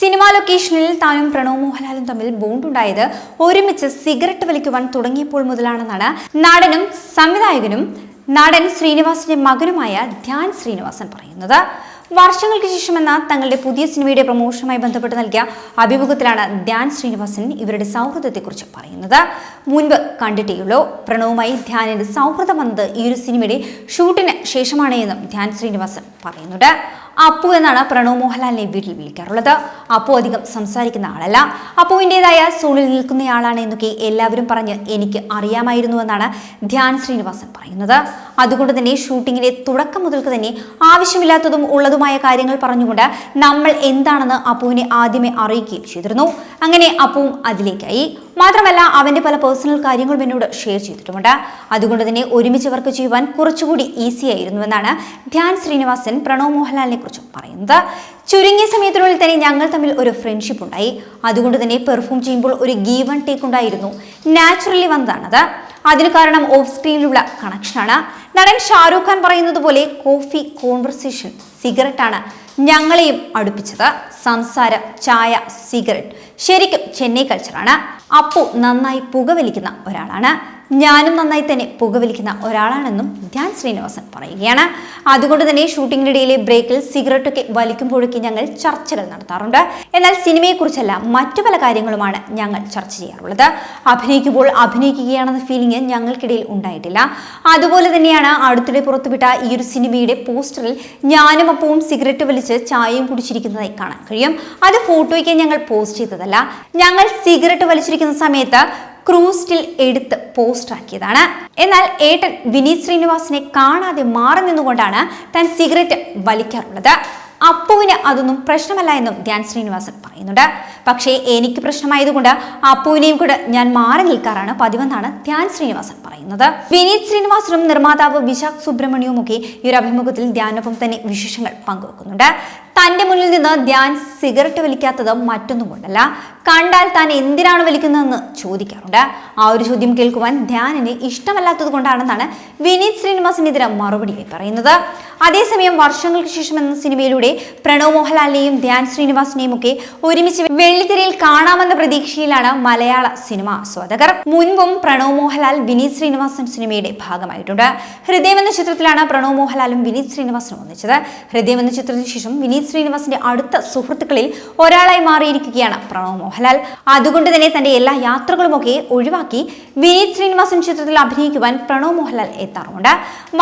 Cinema ലൊക്കേഷനിൽ താനും പ്രണവ് മോഹൻലാലും തമ്മിൽ ബോണ്ടുണ്ടായത് ഒരുമിച്ച് സിഗരറ്റ് വലിക്കുവാൻ തുടങ്ങിയപ്പോൾ മുതലാണെന്നാണ് നടനും സംവിധായകനും നടൻ ശ്രീനിവാസിന്റെ മകനുമായ ധ്യാൻ ശ്രീനിവാസൻ പറയുന്നത്. വർഷങ്ങൾക്ക് ശേഷമെന്ന തങ്ങളുടെ പുതിയ സിനിമയുടെ പ്രമോഷനുമായി ബന്ധപ്പെട്ട് നൽകിയ അഭിമുഖത്തിലാണ് ധ്യാൻ ശ്രീനിവാസൻ ഇവരുടെ സൗഹൃദത്തെക്കുറിച്ച് പറയുന്നത്. മുൻപ് കണ്ടിട്ടേയുള്ളൂ പ്രണവുമായി ധ്യാനിന്റെ സൗഹൃദം വന്നത് ഈ ഒരു സിനിമയുടെ ഷൂട്ടിന് ശേഷമാണ് എന്നും ധ്യാൻ ശ്രീനിവാസൻ പറയുന്നുണ്ട്. അപ്പു എന്നാണ് പ്രണവ് മോഹൻലാലിനെ വീട്ടിൽ വിളിക്കാറുള്ളത്. അപ്പു അധികം സംസാരിക്കുന്ന ആളല്ല. അപ്പുവിന്റെതായ സോണിൽ നിൽക്കുന്നയാളാണ് എന്നൊക്കെ എല്ലാവരും പറഞ്ഞ് എനിക്ക് അറിയാമായിരുന്നുവെന്നാണ് ധ്യാൻ ശ്രീനിവാസൻ പറയുന്നത്. അതുകൊണ്ട് തന്നെ ഷൂട്ടിങ്ങിലെ തുടക്കം മുതൽക്ക് തന്നെ ആവശ്യമില്ലാത്തതും ഉള്ളതുമായ കാര്യങ്ങൾ പറഞ്ഞുകൊണ്ട് നമ്മൾ എന്താണെന്ന് അപ്പുവിനെ ആദ്യമേ അറിയിക്കുകയും ചെയ്തിരുന്നു. അങ്ങനെ അപ്പുവും അതിലേക്കായി. മാത്രമല്ല അവന്റെ പല പേഴ്സണൽ കാര്യങ്ങളും എന്നോട് ഷെയർ ചെയ്തിട്ടുമുണ്ട്. അതുകൊണ്ട് തന്നെ ഒരുമിച്ച് വർക്ക് ചെയ്യുവാൻ കുറച്ചുകൂടി ഈസി ആയിരുന്നുവെന്നാണ് ധ്യാൻ ശ്രീനിവാസൻ പ്രണവ് മോഹൻലാലിനെ കുറിച്ച് പറയുന്നത്. ചുരുങ്ങിയ സമയത്തിനുള്ളിൽ തന്നെ ഞങ്ങൾ തമ്മിൽ ഒരു ഫ്രണ്ട്ഷിപ്പ് ഉണ്ടായി. അതുകൊണ്ട് തന്നെ പെർഫോം ചെയ്യുമ്പോൾ ഒരു ഗീവ് ആൻഡ് ടേക്ക് ഉണ്ടായിരുന്നു. നാച്ചുറലി വന്നതാണത്. അതിന് കാരണം ഓഫ് സ്ക്രീനിലുള്ള കണക്ഷനാണ് നടൻ ഷാരൂഖ് ഖാൻ പറയുന്നത് പോലെ കോഫി കോൺവെർസേഷൻ സിഗരറ്റാണ് ഞങ്ങളെയും അടുപ്പിച്ചത്. സംസാരം ചായ സിഗരറ്റ് ശരിക്കും ചെന്നൈ കൾച്ചറാണ് അപ്പു നന്നായി പുകവലിക്കുന്ന ഒരാളാണ്. ഞാനും നന്നായി തന്നെ പുകവലിക്കുന്ന ഒരാളാണെന്നും ധ്യാൻ ശ്രീനിവാസൻ പറയുകയാണ്. അതുകൊണ്ട് തന്നെ ഷൂട്ടിങ്ങിനിടയിലെ ബ്രേക്കിൽ സിഗരറ്റൊക്കെ വലിക്കുമ്പോഴൊക്കെ ഞങ്ങൾ ചർച്ചകൾ നടത്താറുണ്ട്. എന്നാൽ സിനിമയെക്കുറിച്ചല്ല മറ്റു പല കാര്യങ്ങളുമാണ് ഞങ്ങൾ ചർച്ച ചെയ്യാറുള്ളത്. അഭിനയിക്കുമ്പോൾ അഭിനയിക്കുകയാണെന്ന ഫീലിംഗ് ഞങ്ങൾക്കിടയിൽ ഉണ്ടായിട്ടില്ല. അതുപോലെ തന്നെയാണ് അടുത്തിടെ പുറത്തുവിട്ട ഈ ഒരു സിനിമയുടെ പോസ്റ്ററിൽ ഞാനും അപ്പവും സിഗരറ്റ് വലിച്ച് ചായയും കുടിച്ചിരിക്കുന്നതായി കാണാൻ കഴിയും. അത് ഫോട്ടോയ്ക്ക് ഞങ്ങൾ പോസ്റ്റ് ചെയ്തതല്ല. ഞങ്ങൾ സിഗരറ്റ് വലിച്ചിരിക്കുന്ന സമയത്ത് ക്രൂസ്റ്റിൽ എടുത്ത് പോസ്റ്റ് ആക്കിയതാണ് എന്നാൽ ഏട്ടൻ വിനീത് ശ്രീനിവാസിനെ കാണാതെ മാറി നിന്നുകൊണ്ടാണ് താൻ സിഗരറ്റ് വലിക്കാറുള്ളത്. അപ്പുവിന് അതൊന്നും പ്രശ്നമല്ല എന്നും ധ്യാൻ ശ്രീനിവാസൻ പറയുന്നുണ്ട്. പക്ഷേ എനിക്ക് പ്രശ്നമായതുകൊണ്ട് അപ്പുവിനെയും കൂടെ ഞാൻ മാറി നിൽക്കാറാണ് പതിവെന്നാണ് ധ്യാൻ ശ്രീനിവാസൻ പറയുന്നത്. വിനീത് ശ്രീനിവാസനും നിർമ്മാതാവ് വിശാഖ് സുബ്രഹ്മണ്യവും ഒക്കെ ഈ ഒരു അഭിമുഖത്തിൽ ധ്യാനൊപ്പം തന്നെ വിശേഷങ്ങൾ പങ്കുവെക്കുന്നുണ്ട്. തന്റെ മുന്നിൽ നിന്ന് ധ്യാൻ സിഗരറ്റ് വലിക്കാത്തത് മറ്റൊന്നും കൊണ്ടല്ല കണ്ടാൽ താൻ എന്തിനാണ് വലിക്കുന്നതെന്ന് ചോദിക്കാറുണ്ട്. ആ ഒരു ചോദ്യം കേൾക്കുവാൻ ധ്യാനിന് ഇഷ്ടമല്ലാത്തത് കൊണ്ടാണെന്നാണ് വിനീത് ശ്രീനിവാസനെതിരെ മറുപടിയായി പറയുന്നത്. അതേസമയം വർഷങ്ങൾക്ക് ശേഷം എന്ന സിനിമയിലൂടെ പ്രണവ് മോഹൻലാലിനെയും ധ്യാൻ ശ്രീനിവാസിനെയും ഒക്കെ ഒരുമിച്ച് വെള്ളിത്തിരയിൽ കാണാമെന്ന പ്രതീക്ഷയിലാണ് മലയാള സിനിമ സ്വാതകർ മുൻപും പ്രണവ് മോഹൻലാൽ വിനീത് ശ്രീനിവാസൻ സിനിമയുടെ ഭാഗമായിട്ടുണ്ട്. ഹൃദയം എന്ന ചിത്രത്തിലാണ് പ്രണവ് മോഹൻലാലും വിനീത് ശ്രീനിവാസനും ഒന്നിച്ചത്. ഹൃദയം എന്ന ചിത്രത്തിന് ശേഷം വിനീത് ശ്രീനിവാസിന്റെ അടുത്ത സുഹൃത്തുക്കളിൽ ഒരാളായി മാറിയിരിക്കുകയാണ് പ്രണവ് മോഹൻലാൽ. അതുകൊണ്ട് തന്നെ തന്റെ എല്ലാ യാത്രകളുമൊക്കെ ഒഴിവാക്കി വിനീത് ശ്രീനിവാസൻ ചിത്രത്തിൽ അഭിനയിക്കുവാൻ പ്രണവ് മോഹൻലാൽ എത്താറുമുണ്ട്.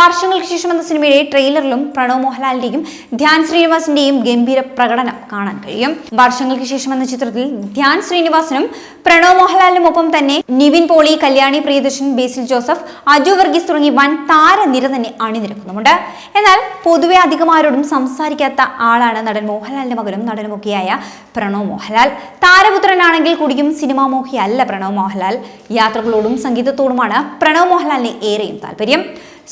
വർഷങ്ങൾക്ക് ശേഷം എന്ന സിനിമയുടെ ട്രെയിലറിലും പ്രണവ് മോഹൻലാലിന്റെയും ധ്യാൻ ശ്രീനിവാസിന്റെയും ഗംഭീര പ്രകടനം കാണാൻ കഴിയും. വർഷങ്ങൾക്ക് ശേഷം എന്ന ചിത്രത്തിൽ ധ്യാൻ ശ്രീനിവാസനും പ്രണവ് മോഹൻലാലിനും ഒപ്പം തന്നെ നിവിൻ പോളി കല്യാണി പ്രിയദർശൻ ബേസിൽ ജോസഫ് അജു വർഗീസ് തുടങ്ങി വൻ താരനിര തന്നെ അണിനിരക്കുന്നുമുണ്ട്. എന്നാൽ പൊതുവെ അധികം ആരോടും സംസാരിക്കാത്ത ആളാണ് നടൻ മോഹൻലാലിന്റെ മകനും നടനുമൊക്കെയായ പ്രണവ് മോഹൻലാൽ. താരപുത്രനാണെങ്കിൽ കൂടിയും സിനിമാ മോഹിയല്ല പ്രണവ് മോഹൻലാൽ. യാത്രകളോടും സംഗീതത്തോടുമാണ് പ്രണവ് മോഹൻലാലിന് ഏറെയും താല്പര്യം.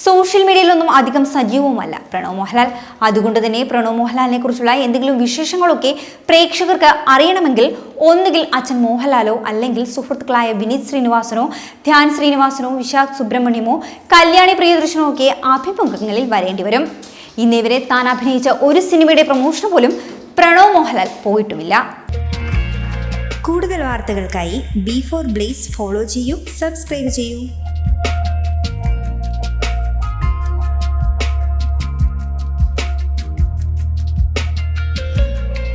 സോഷ്യൽ മീഡിയയിലൊന്നും അധികം സജീവവുമല്ല പ്രണവ് മോഹൻലാൽ. അതുകൊണ്ട് തന്നെ പ്രണവ് മോഹൻലാലിനെ കുറിച്ചുള്ള എന്തെങ്കിലും വിശേഷങ്ങളൊക്കെ പ്രേക്ഷകർക്ക് അറിയണമെങ്കിൽ ഒന്നുകിൽ അച്ഛൻ മോഹൻലാലോ അല്ലെങ്കിൽ സുഹൃത്തുക്കളായ വിനീത് ശ്രീനിവാസനോ ധ്യാൻ ശ്രീനിവാസനോ വിശാഖ് സുബ്രഹ്മണ്യമോ കല്യാണി പ്രിയദർശനോ ഒക്കെ അഭിമുഖങ്ങളിൽ വരേണ്ടി വരും. ഇന്നിവരെ താൻ അഭിനയിച്ച ഒരു സിനിമയുടെ പ്രൊമോഷൻ പോലും പ്രണവ് മോഹൻലാൽ പോയിട്ടുമില്ല. കൂടുതൽ വാർത്തകൾക്കായി ബി ഫോർ ബ്ലേസ് ഫോളോ ചെയ്യൂ സബ്സ്ക്രൈബ് ചെയ്യൂ.